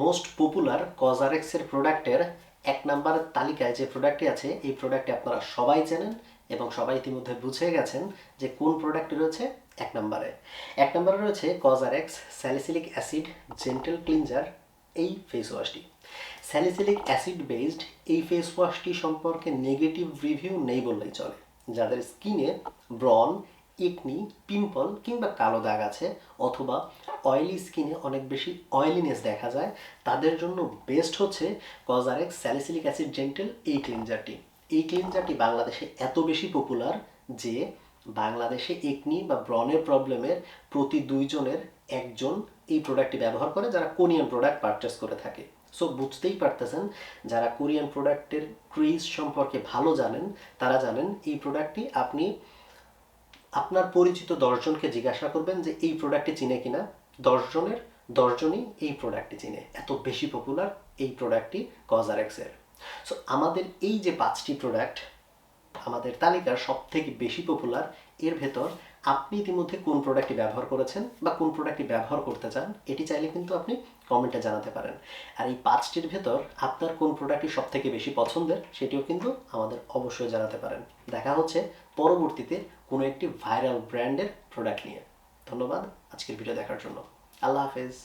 Most popular কজারেক্সের প্রোডাক্টের এক number তালিকায় যে প্রোডাক্টটি আছে, এই প্রোডাক্টটি আপনারা সবাই জানেন এবং সবাই ইতিমধ্যে বুঝে গেছেন যে কোন প্রোডাক্টটি রয়েছে এক নম্বরে এক নম্বরে রয়েছে Cosrx salicylic acid gentle cleanser এই ফেস ওয়াশটি স্যালিসিলিক অ্যাসিড বেসড এই ফেস ওয়াশটি সম্পর্কে নেগেটিভ রিভিউ নেই বললেই চলে। যাদের স্কিনে ব্রন একনি পিম্পল কিংবা কালো দাগ আছে অথবা অয়েলি স্কিনে অনেক বেশি অয়েলিনেস দেখা যায়, তাদের জন্য বেস্ট হচ্ছে কজারেক্স স্যালিসিলিক অ্যাসিড জেন্টেল এই ক্লিনজারটি এই ক্লিনজারটি বাংলাদেশে এত বেশি পপুলার যে বাংলাদেশে একনি বা ব্রনের প্রবলেমের প্রতি দুইজনের একজন এই প্রোডাক্টটি ব্যবহার করে যারা কোরিয়ান প্রোডাক্ট পারচেস করে থাকে। সো বুঝতেই পারতেছেন, যারা কোরিয়ান প্রোডাক্টের ক্রিজ সম্পর্কে ভালো জানেন, তারা জানেন এই প্রোডাক্টটি আপনি আপনার পরিচিত দশজনকে জিজ্ঞাসা করবেন যে এই প্রোডাক্টটি চিনে কিনা। দশজনের, দশজনই এই প্রোডাক্টটি চিনে। এত বেশি পপুলার এই প্রোডাক্টটি কজারেক্সের সো আমাদের এই যে পাঁচটি প্রোডাক্ট আমাদের তালিকার সব থেকে বেশি পপুলার এর ভেতর আপনি ইতিমধ্যে কোন প্রোডাক্টটি ব্যবহার করেছেন বা কোন প্রোডাক্টটি ব্যবহার করতে চান, এটি চাইলে কিন্তু আপনি কমেন্টে জানাতে পারেন। আর এই পাঁচটির ভেতর আপনার কোন প্রোডাক্টটি সব থেকে বেশি পছন্দের, সেটিও কিন্তু আমাদের অবশ্যই জানাতে পারেন। দেখা হচ্ছে পরবর্তীতে কোনো একটি ভাইরাল ব্র্যান্ডের প্রোডাক্ট নিয়ে। ধন্যবাদ আজকের ভিডিও দেখার জন্য। আল্লাহ হাফেজ।